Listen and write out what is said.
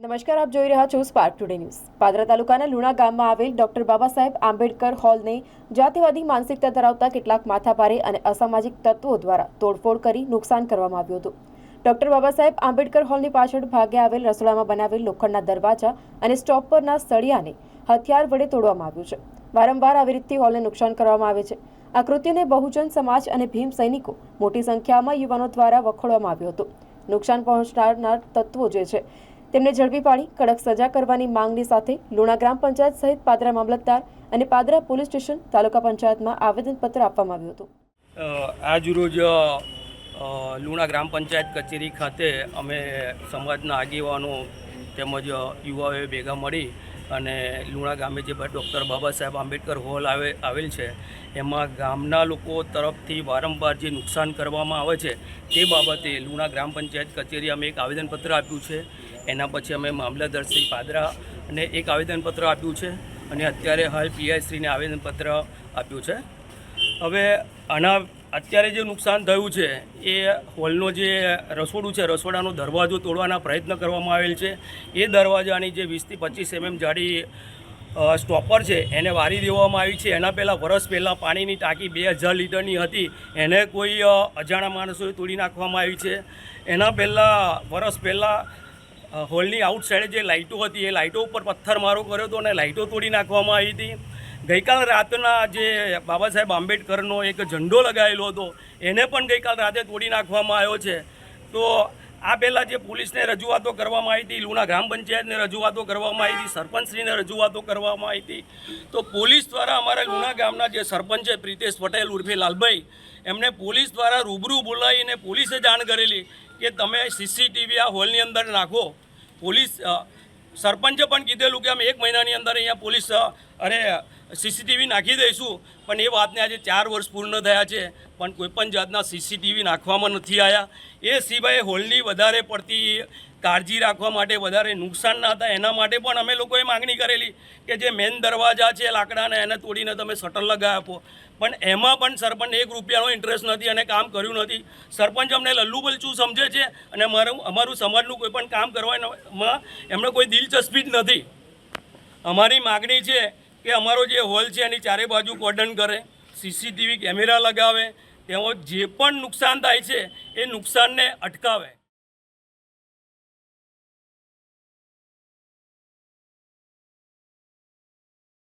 નમસ્કાર, આપ જોઈ રહ્યા છો સ્પાર્ક ટુડે ન્યૂઝ પાદરા તાલુકાના લુણા ગામમાં આવેલ ડોક્ટર બાબા સાહેબ આંબેડકર હોલને જાતિવાદી માનસિકતા ધરાવતા કેટલાક માથાભારે અને અસામાજિક તત્વો દ્વારા તોડફોડ કરી નુકસાન કરવામાં આવ્યું હતું. ડોક્ટર બાબા સાહેબ આંબેડકર હોલની પાછળ ભાગે આવેલ રસોડામાં બનાવેલ લોખંડના દરવાજા અને સ્ટોપ પરના સળિયાને હથિયાર વડે તોડવામાં આવ્યું છે. વારંવાર આવી રીતથી હોલને નુકસાન કરવામાં આવે છે. આ કૃત્યને બહુજન સમાજ અને ભીમ સૈનિકો મોટી સંખ્યામાં યુવાનો દ્વારા વખોડવામાં આવ્યું હતું. નુકસાન પહોંચનારના તત્વો જે છે તેમને ઝડપી પાડી કડક સજા કરવાની માંગની સાથે લુણા ગ્રામ પંચાયત સહિત પાદરા મામલતદાર અને પાદરા પોલીસ સ્ટેશન તાલુકા પંચાયતમાં આવેદનપત્ર આપવામાં આવ્યું હતું. આજરોજ લુણા ગ્રામ પંચાયત કચેરી ખાતે અમે સમાજના આગેવાનો તેમજ યુવાઓએ ભેગા મળી અને લુણા ગામે જે ડૉક્ટર બાબા સાહેબ આંબેડકર હોલ આવે, આવેલ છે, એમાં ગામના લોકો તરફથી વારંવાર જે નુકસાન કરવામાં આવે છે તે બાબતે લુણા ગ્રામ પંચાયત કચેરી અમે એક આવેદનપત્ર આપ્યું છે. એના પછી અમે મામલતદાર શ્રી પાદરા અને એક આવેદનપત્ર આપ્યું છે અને અત્યારે હાલ પીઆઈશ્રીને આવેદનપત્ર આપ્યું છે. હવે આના અત્યારે જે નુકસાન થયું છે, એ હોલનો જે રસોડું છે, રસોડાનો દરવાજો તોડવાના પ્રયત્ન કરવામાં આવેલ છે. એ દરવાજાની જે વીસથી પચીસ એમએમ જાડી સ્ટોપર છે, એને વારી દેવામાં આવી છે. એના પહેલાં વરસ પહેલાં પાણીની ટાંકી બે હજાર લીટરની હતી. એને કોઈ અજાણા માણસોએ તોડી નાખવામાં આવી છે. એના પહેલાં વરસ પહેલાં હોલની આઉટ સાઈડે જે લાઇટો હતી, એ લાઇટો ઉપર પથ્થરમારો કર્યો હતો અને લાઇટો તોડી નાખવામાં આવી હતી. ગઈકાલ રાતના જે બાબા સાહેબ આંબેડકરનો એક ઝંડો લગાવેલો હતો, એને પણ ગઈકાલ રાતે તોડી નાખવામાં આવ્યો છે. તો આ પહેલાં જે પોલીસને રજૂઆતો કરવામાં આવી હતી, લુણા ગ્રામ પંચાયતને રજૂઆતો કરવામાં આવી હતી, સરપંચશ્રીને રજૂઆતો કરવામાં આવી હતી. તો પોલીસ દ્વારા અમારા લુણા ગામના જે સરપંચ છે પ્રિતેશ પટેલ ઉર્ફે લાલભાઈ, એમને પોલીસ દ્વારા રૂબરૂ બોલાવીને પોલીસે જાણ કરેલી. કે તમે સીસીટીવી આ હોલની અંદર નાખો. પોલીસ સરપંચે પણ કીધેલું કે અમે એક મહિનાની અંદર અહીંયા પોલીસ અરે સીસીટીવી નાખી દઈશું. પણ એ વાતને આજે ચાર વર્ષ પૂર્ણ થયા છે. પણ કોઈપણ જાતના સીસીટીવી નાખવામાં નથી આવ્યા એ સિવાય હોલની વધારે પડતી કાળજી રાખવા માટે વધારે નુકસાન ના થાય. એના માટે પણ અમે લોકોએ માગણી કરેલી કે જે મેન દરવાજા છે લાકડાના, એને તોડીને તમે શટર લગાવી આપો. પણ એમાં પણ સરપંચ એક રૂપિયાનો ઇન્ટરેસ્ટ નથી અને કામ કર્યું નથી. સરપંચ અમને લલ્લુ બલચું સમજે છે અને અમારું અમારું સમાજનું કોઈ પણ કામ કરવામાં એમને કોઈ દિલચસ્પી જ નથી. અમારી માગણી છે કે અમારો જે હોલ છે એની ચારે બાજુ કોર્ડન કરે સીસીટીવી કેમેરા લગાવે, તેઓ જે પણ નુકસાન થાય છે એ નુકસાનને અટકાવે.